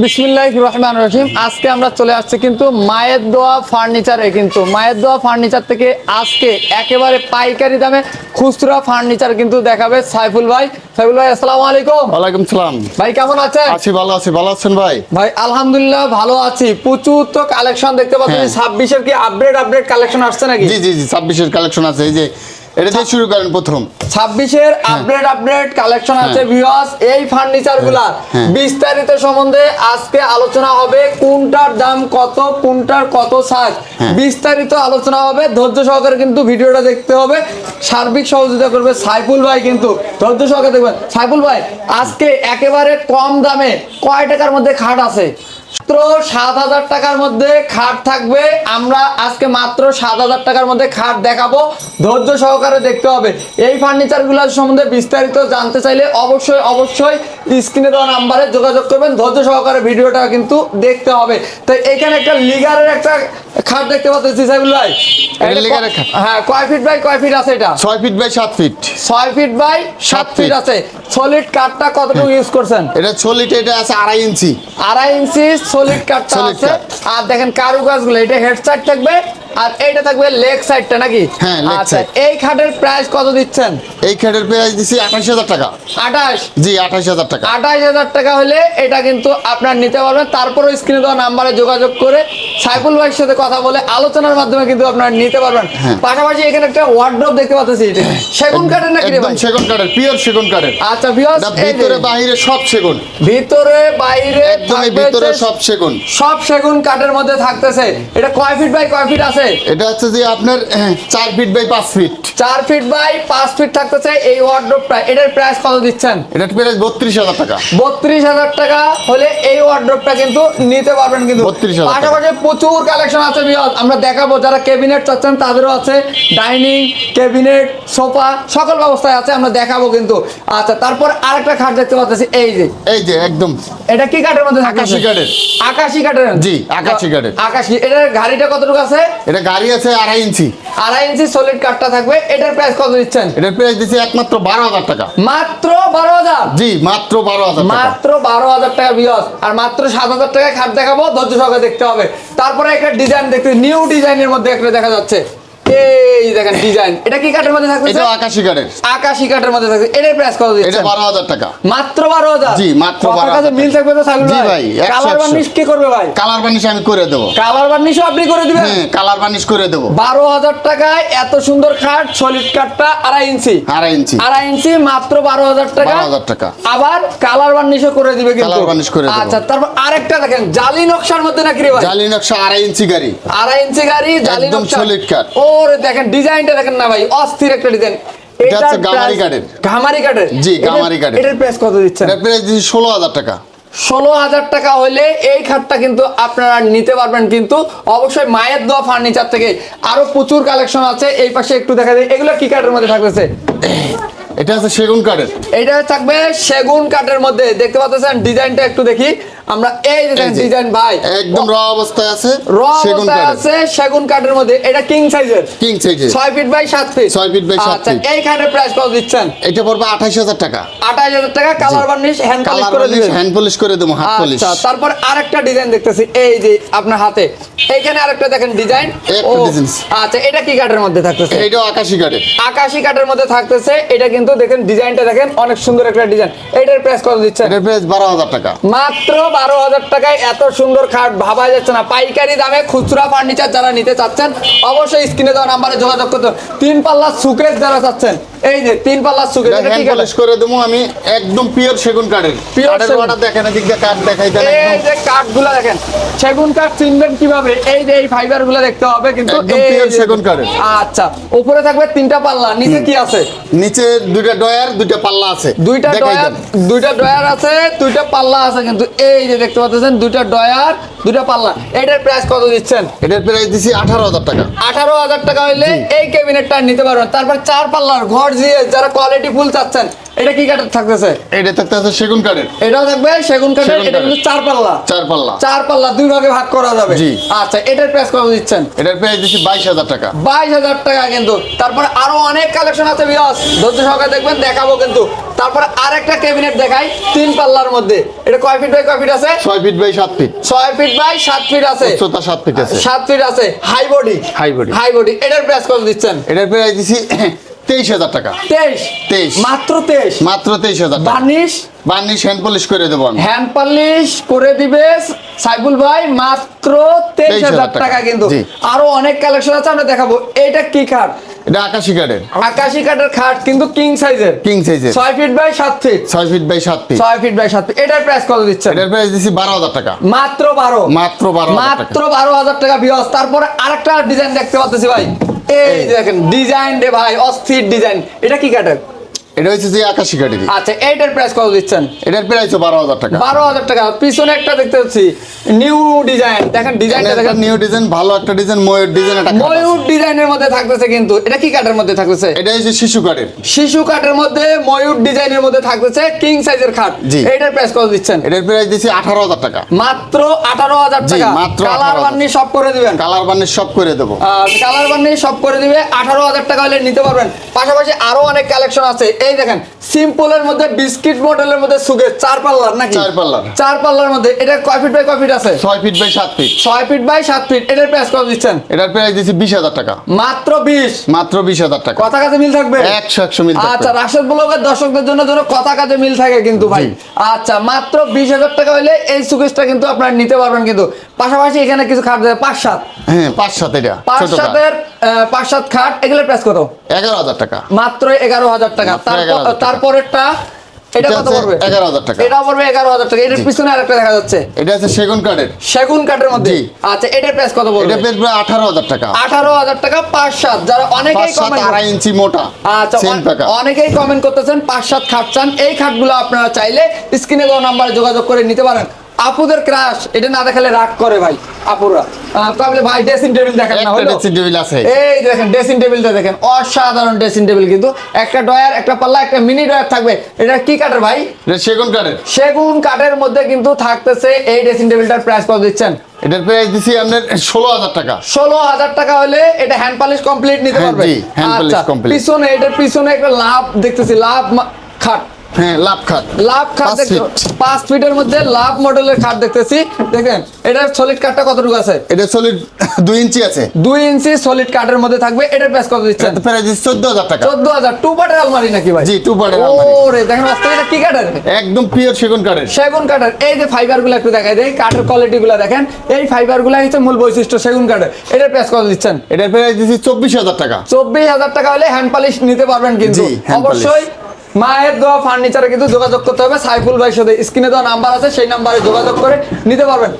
বিসমিল্লাহ রহমান রহিম। আজকে আমরা চলে আসছি কিন্তু মায়ের দোয়া ফার্নিচারে কিন্তু। মায়ের দোয়া ফার্নিচার থেকে আজকে একেবারে পাইকারি দামে খুচরা ফার্নিচার কিন্তু দেখাবে সাইফুল ভাই। সাইফুল ভাই আসসালামু আলাইকুম। ওয়ালাইকুম সালাম। ভাই কেমন আছেন? আছি ভালো আছি। ভালো আছেন ভাই? ভাই আলহামদুলিল্লাহ ভালো আছি। প্রচুর তো কালেকশন দেখতে পাচ্ছি। হ্যাঁ। ছাব্বিশের কি আপডেট আপডেট কালেকশন আসছে নাকি? জি জি জি ছাব্বিশের কালেকশন আছে। এই যে এটা দিয়ে শুরু করেন প্রথম। আপডেট আপডেট কালেকশন আছে হ্যাঁ। ভিউয়ার্স এই ফার্নিচারগুলা হ্যাঁ। বিস্তারিত সম্বন্ধে আজকে আলোচনা হবে কোনটার দাম কত কোনটার কত সাইজ হ্যাঁ। বিস্তারিত আলোচনা হবে ধৈর্য সহকারে কিন্তু ভিডিওটা দেখতে হবে। সার্বিক সহযোগিতা করবে সাইফুল ভাই কিন্তু। ধৈর্য সহকারে দেখবেন। সাইফুল ভাই আজকে একেবারে কম দামে কয় টাকার মধ্যে খাট আছে? সাত হাজার টাকার মধ্যে খাট থাকবে। আমরা আজকে মাত্র সাত হাজার টাকার মধ্যে খাট দেখাবো। ধৈর্য সহকারে দেখতে হবে। এই ফার্নিচারগুলোর সম্বন্ধে বিস্তারিত জানতে চাইলে অবশ্যই অবশ্যই স্ক্রিনে দেওয়া নাম্বারে যোগাযোগ করবেন। ধৈর্য সহকারে ভিডিওটা কিন্তু দেখতে হবে। তো এখানে একটা লিগারের একটা খাট দেখতে পাচ্ছি সাইবুল ভাই। লিগারের খাট? হ্যাঁ কয় ফিট বাই কয় ফিট আছে এটা? ছয় ফিট বাই সাত ফিট। ছয় ফিট বাই সাত ফিট আছে। সলিড কাঠটা কতটুকু ইউজ করছেন? এটা ছলিট এটা আছে আড়াই ইঞ্চি। আড়াই ইঞ্চি সলিড কাটটা আছে। আর দেখেন কারুকাজগুলো এটা হেড সাইড থাকবে আর এইটা থাকবে লেগ সাইডটা নাকি? হ্যাঁ, leg আচ্ছা এই খাটের প্রাইস কত দিচ্ছেন? এই খেটের প্রাইস দিছি আঠাশ হাজার টাকা। আঠাশ জি আঠাশ হাজার টাকা। আঠাশ হাজার টাকা হলে এটা কিন্তু আপনার নিতে পারবেন। তারপরে স্ক্রিনে দেওয়া নাম্বারে যোগাযোগ করে সাইফুল ভাইয়ের সাথে কথা বলে আলোচনার মাধ্যমে কিন্তু আপনারা নিতে পারবেন। হ্যাঁ। পাশাপাশি এখানে একটা ওয়ার্ড্রপ দেখতে পাচ্ছি এটা সেগুন কাঠের নাকি রে ভাই? সেগুন কাঠের পিওর সেগুন কাঠের। আচ্ছা ভিউয়ার্স ভিতরে বাইরে সব সেগুন। ভিতরে বাইরে একদমই ভিতরে সব সেগুন। সব সেগুন কাঠের মধ্যে থাকতেছে। এটা কয় ফিট বাই কয় ফিট আছে? এটা হচ্ছে যে আপনার আহ, চার ফিট বাই পাঁচ ফিট চার ফিট বাই পাঁচ ফিট থাকতেছে এই ওয়ার্ড্রোপটা এটার প্রাইস কত দিচ্ছেন? এটার প্রাইস বত্রিশ হাজার টাকা। বত্রিশ হাজার টাকা হলে এই ওয়ার্ড্রোপটা কিন্তু নিতে পারবেন কিন্তু। 32,000 টাকা। পাশাপাশি প্রচুর কালেকশন আছে বিয়স আমরা দেখাবো যারা ক্যাবিনেট চাচ্ছেন তাদেরও আছে ডাইনিং ক্যাবিনেট সোফা সকল ব্যবস্থায় আছে আমরা দেখাবো কিন্তু। আচ্ছা তারপর আরেকটা খাট দেখতে পাচ্ছি এই যে। এই যে একদম। এটা কি কাঠের মধ্যে থাকতেছে? আকাশি কাঠের। আকাশি কাঠের। জি, আকাশি কাঠের। আকাশি। এটার গাড়িটা কতটুকু আছে? এটা গাড়ি আছে আড়াই ইঞ্চি। আড়াই ইঞ্চি সলিড কাঠটা থাকবে। এটার প্রাইস কত দিচ্ছেন? এটার প্রাইস দিছি একমাত্র বারো হাজার টাকা। মাত্র বারো হাজার? জি মাত্র বারো হাজার মাত্র বারো হাজার টাকা বিয়স আর মাত্র সাত হাজার টাকায় খাট দেখাবো ধৈর্য সহকারে দেখতে হবে। তারপরে একটা ডিজাইন দেখতে নিউ ডিজাইনের মধ্যে একটা দেখা যাচ্ছে। এই দেখেন ডিজাইন এটা কি কাঠের মধ্যে থাকবে এটা আকাশি কাঠের। আকাশি কাঠের মধ্যে থাকবে এটার প্রাইস কত দিচ্ছেন? বারো হাজার টাকা। মাত্র বারো হাজার? জি, মাত্র 12,000 কাছে মিল থাকবে তো সাইবুল ভাই। কালার বার্নিশ কি করবে ভাই? কালার বানিশ আমি করে দেবো। কালার বার্নিশও আপনি করে দিবেন? হ্যাঁ কালার বানিশ করে দেবো। বারো হাজার টাকায় এত সুন্দর খাট সলিড কাঠটা আড়াই ইঞ্চি। আড়াই ইঞ্চি। আড়াই ইঞ্চি মাত্র বারো হাজার টাকা। 12,000 টাকা। আবার কালার বার্নিশও করে দিবে কিন্তু। কালার বার্নিশ করে দেবো। আচ্ছা তারপর আরেকটা দেখেন জালি নকশার মধ্যে নাকি রে ভাই? জালি নকশা আড়াই ইঞ্চি গাড়ি। আড়াই ইঞ্চি গাড়ি জালি একদম নকশা। solid কাঠ। ওরে দেখেন ডিজাইনটা দেখেন না ভাই অস্থির একটা ডিজাইন। এটা হচ্ছে গামারি কাঠের। গামারি কাঠের। জি, গামারি কাঠের। এটার প্রাইস কত দিচ্ছেন? এটার প্রাইস দিচ্ছি ষোলো হাজার টাকা। ষোলো হাজার টাকা হলে এই খাটটা কিন্তু আপনারা নিতে পারবেন কিন্তু অবশ্যই মায়ের দোয়া ফার্নিচার থেকে আরও প্রচুর কালেকশন আছে। এই পাশে একটু দেখা যায় এগুলো কি কাঠের মধ্যে থাকতেছে? এটা হচ্ছে সেগুন কাঠের। এইটা থাকবে সেগুন কাঠের মধ্যে। দেখতে পাচ্ছেন ডিজাইনটা একটু দেখি। আমরা এই দেখেন ডিজাইন ভাই একদম র অবস্থায় আছে র অবস্থায় আছে সেগুন কাঠের মধ্যে এটা কিং সাইজের কিং সাইজের ছয় ফিট বাই সাত ফিট ছয় feet by সাত আচ্ছা feet। এই খাটের প্রাইস কত দিচ্ছেন? এটা পড়বে আঠাশ হাজার টাকা। আঠাশ হাজার টাকা কালার বার্নিশ হ্যান্ড পলিশ করে দিবেন। হ্যান্ড পলিশ করে দেবো হাত পলিশ আচ্ছা তারপর আরেকটা ডিজাইন দেখতেছি এই যে আপনার হাতে। এইখানে আরেকটা দেখেন ডিজাইন। আচ্ছা এটা কি কাঠের মধ্যে থাকতেছে? এইটাও আকাশি কাঠের। আকাশি কাঠের মধ্যে থাকতেছে এটা কিন্তু দেখেন ডিজাইনটা দেখেন অনেক সুন্দর একটা ডিজাইন এইটার প্রাইস কত দিচ্ছেন? এটার প্রাইস বারো হাজার টাকা। মাত্র বারো হাজার টাকায় এত সুন্দর খাট ভাবা যাচ্ছে না। পাইকারি দামে খুচরা ফার্নিচার যারা নিতে চাচ্ছেন, অবশ্যই স্ক্রিনে দেওয়া নাম্বারে যোগাযোগ করতে তিন পাল্লা সুকেশ যারা চাচ্ছেন এই যে তিন পাল্লা হ্যান্ড পলিশ করে দেবো আমি একদম পিওর সেগুন কাঠের। সেগুন। দেখেন এদিক দিয়ে কাঠ দেখাই দেন এই যে কাঠগুলো দেখেন সেগুন কাঠ চিনবেন কীভাবে? এই যে এই ফাইবারগুলো দেখতে হবে কিন্তু একদম যে- সেগুন কাঠের। আচ্ছা উপরে থাকবে তিনটা পাল্লা নিচে কি আছে? নিচে দুইটা ডয়ার দুইটা পাল্লা আছে। দুইটা ডয়ার দুইটা ডয়ার আছে দুইটা পাল্লা আছে কিন্তু এই যে দেখতে পাচ্ছেন দুইটা ডয়ার দুইটা পাল্লা। এটার প্রাইস কত দিচ্ছেন? এটার প্রাইস দিছি আঠারো হাজার টাকা। আঠারো হাজার টাকা হইলে এই ক্যাবিনেটটা নিতে পারবেন। তারপর চার পাল্লার ঘর দিয়ে যারা কোয়ালিটি ফুল চাচ্ছেন এটা কি কাঠের থাকতেছে? এটা থাকতে সেগুন কাঠের। এটাও থাকবে সেগুন কাঠের এটা কিন্তু চার পাল্লা চার পাল্লা চার পাল্লা দুই ভাগে ভাগ করা যাবে। জি। আচ্ছা এটার প্রাইস কত দিচ্ছেন? এটার প্রাইস দিচ্ছি বাইশ হাজার টাকা। বাইশ হাজার টাকা কিন্তু। তারপরে আরও অনেক কালেকশন আছে বিয়াস ধৈর্য সহকারে দেখবেন দেখাবো কিন্তু। তারপরে আরেকটা ক্যাবিনেট দেখাই তিন পাল্লার মধ্যে। এটা কয় ফিট বাই কয় ফিট আছে? ছয় ফিট বাই সাত ফিট ছয় ফিট বাই সাত ফিট আছে। উচ্চতা সাত ফিট আছে। সাত ফিট আছে। High body High body। High body এটার প্রাইস কত দিচ্ছেন? এটার প্রাইস দিচ্ছি তেইশ হাজার টাকা। তেইশ? 23 মাত্র তেইশ? মাত্র তেইশ হাজার বার্নিশ? বার্নিশ হ্যান্ড পলিশ করে দেবো আমি। হ্যান্ড পালিশ করে দিবে ভাই মাত্র তেইশ হাজার টাকা। কিন্তু। আরও অনেক কালেকশন আছে আমরা দেখাবো। এটা কি এটা আকাশি কাঠের। আকাশি কাঠের খাট কিন্তু কিং সাইজের কিং সাইজের ছয় ফিট বাই সাত ফিট ছয় ফিট বাই সাত ফিট ছয় ফিট বাই সাত ফিট এটার প্রাইস কত দিচ্ছেন? এটার প্রাইস দিচ্ছি বারো হাজার টাকা। মাত্র বারো। মাত্র বারো মাত্র বারো হাজার টাকা বিয়স তারপরে আরেকটা ডিজাইন দেখতে পাচ্ছি ভাই। এই দেখেন ডিজাইন রে ভাই অস্থির ডিজাইন। এটা কি কাঠের এটা হচ্ছে যে আকাশি কাঠেরই আচ্ছা এইটার প্রাইস কত দিচ্ছেন? এটার প্রাইস বারো হাজার টাকা। বারো হাজার টাকা। পিছনে একটা দেখতে পাচ্ছি নিউ ডিজাইন দেখেন ডিজাইনটা দেখেন। নিউ ডিজাইন ভালো একটা ডিজাইন ময়ূর ডিজাইন একটা ময়ূর ডিজাইনের মধ্যে থাকতেছে কিন্তু এটা কি কাঠের মধ্যে থাকতেছে? এটা হচ্ছে শিশু কাঠের। শিশু কাঠের মধ্যে ময়ূর ডিজাইনের মধ্যে থাকতেছে কিং সাইজের খাট। জি। এইটার প্রাইস কত দিচ্ছেন? এটার প্রাইস দিচ্ছি আঠারো হাজার টাকা। মাত্র আঠারো হাজার টাকা। মাত্র কালার 18,000 বান্নি সব করে দিবেন। কালার বার্নিশ সব করে দেবো। কালার বান্নি সব করে দিবে আঠারো হাজার টাকা হলে নিতে পারবেন। পাশাপাশি আরও অনেক কালেকশন আছে। এই দেখেন সিম্পলের মধ্যে বিস্কিট মডেলের মধ্যে সুগে চার পাল্লার নাকি? চার পাল্লার। চার পাল্লার মধ্যে এটা কয় ফিট বাই কয় ফিট আছে? ছয় ফিট বাই সাত ফিট ছয় ফিট বাই সাত ফিট এটার প্রাইস কত দিচ্ছেন? এটার প্রাইস দিচ্ছি বিশ হাজার টাকা। মাত্র বিশ? মাত্র বিশ হাজার টাকা। কথা কাজে মিল থাকবে? একশো একশো মিল থাকবে। আচ্ছা রাশেদ ব্লগের দর্শকদের জন্য যেন কথা কাজে মিল থাকে কিন্তু ভাই। আচ্ছা মাত্র বিশ হাজার টাকা হলে এই সুকেশটা কিন্তু আপনারা নিতে পারবেন কিন্তু। পাশাপাশি এখানে কিছু খাট দেবে পাঁচ সাত। হ্যাঁ পাঁচ সাত এটা পাঁচ সাতের পাঁচ সাত খাট এগুলোর প্রাইস কত? এগারো হাজার টাকা। মাত্র এগারো হাজার টাকা। মাত্র তারপর 11,000 টাকা। তারপরেরটা এটা এটা কত পড়বে? 11,000 টাকা। এটা পড়বে এগারো হাজার টাকা। এটার পিছনে আরেকটা দেখা যাচ্ছে। এটা হচ্ছে সেগুন কাঠের। সেগুন কাঠের মধ্যে? আচ্ছা এটার প্রাইস কত এটা প্রাইস প্রায় আঠারো হাজার টাকা। আঠারো হাজার টাকা পাঁচ সাত। যারা অনেকেই কমেন্ট ইঞ্চি মোটা। আচ্ছা অনেকেই কমেন্ট করতেছেন পাঁচ সাত খাট চান। এই খাটগুলো আপনারা চাইলে স্ক্রিনে দেওয়া নাম্বারে যোগাযোগ করে নিতে পারেন। আপুদের ক্রাশ এটা না দেখালে রাগ করে ভাই আপুরা। তাহলে ভাই ড্রেসিং টেবিল দেখেন না হলো? ড্রেসিং টেবিল আছে। এই দেখেন ড্রেসিং টেবিলটা দেখেন অসাধারণ ড্রেসিং টেবিল কিন্তু। একটা ডয়ার একটা পাল্লা একটা মিনি ডয়ার থাকবে। এটা কি কাঠের ভাই? সেগুন কাঠের। সেগুন কাঠের মধ্যে কিন্তু থাকতেছে এই ড্রেসিং টেবিলটার প্রাইস কত দিচ্ছেন? এটার প্রাইস দিছি আপনার ষোলো হাজার টাকা। ষোলো হাজার টাকা হলে এটা হ্যান্ড পালিশ কমপ্লিট নিতে হ্যাঁ, পারবে? আচ্ছা পিছনে এটার পিছনে একটা লাভ দেখতেছি লাভ খাট। হ্যাঁ লাভ খাট লাভ খাট পাঁচ দেখতে feet। পাঁচ ফিটের মধ্যে লাভ মডেলের খাট দেখতেছি। দেখেন এটার সলিড কাঠটা কতটুকু আছে? এটা সলিড দুই ইঞ্চি আছে। দুই ইঞ্চি সলিড কাঠের মধ্যে থাকবে এটার প্রাইস কত দিচ্ছেন? প্রাইস চোদ্দ হাজার টাকা। চোদ্দ হাজার টু পাটের আলমারি নাকি ভাই? জি, two part ওরে দেখেন বাস্তবে এটা কি কাঠের একদম পিওর সেগুন কাঠের সেগুন কাঠের এই যে ফাইবারগুলো একটু দেখাই দেয় কাঠের কোয়ালিটি গুলো দেখেন এই ফাইবারগুলো হচ্ছে মূল বৈশিষ্ট্য সেগুন কাঠের এটার প্রাইস কত দিচ্ছেন? এটার প্রাইস দিচ্ছি চব্বিশ হাজার টাকা। চব্বিশ হাজার টাকা হলে হ্যান্ড পালিশ নিতে পারবেন কিন্তু। অবশ্যই মায়ের দোয়া ফার্নিচারে কিন্তু যোগাযোগ করতে হবে। সাইফুল ভাইয়ের সাথে স্ক্রিনে দেওয়া নাম্বার আছে, সেই নাম্বারে যোগাযোগ করে নিতে পারবেন।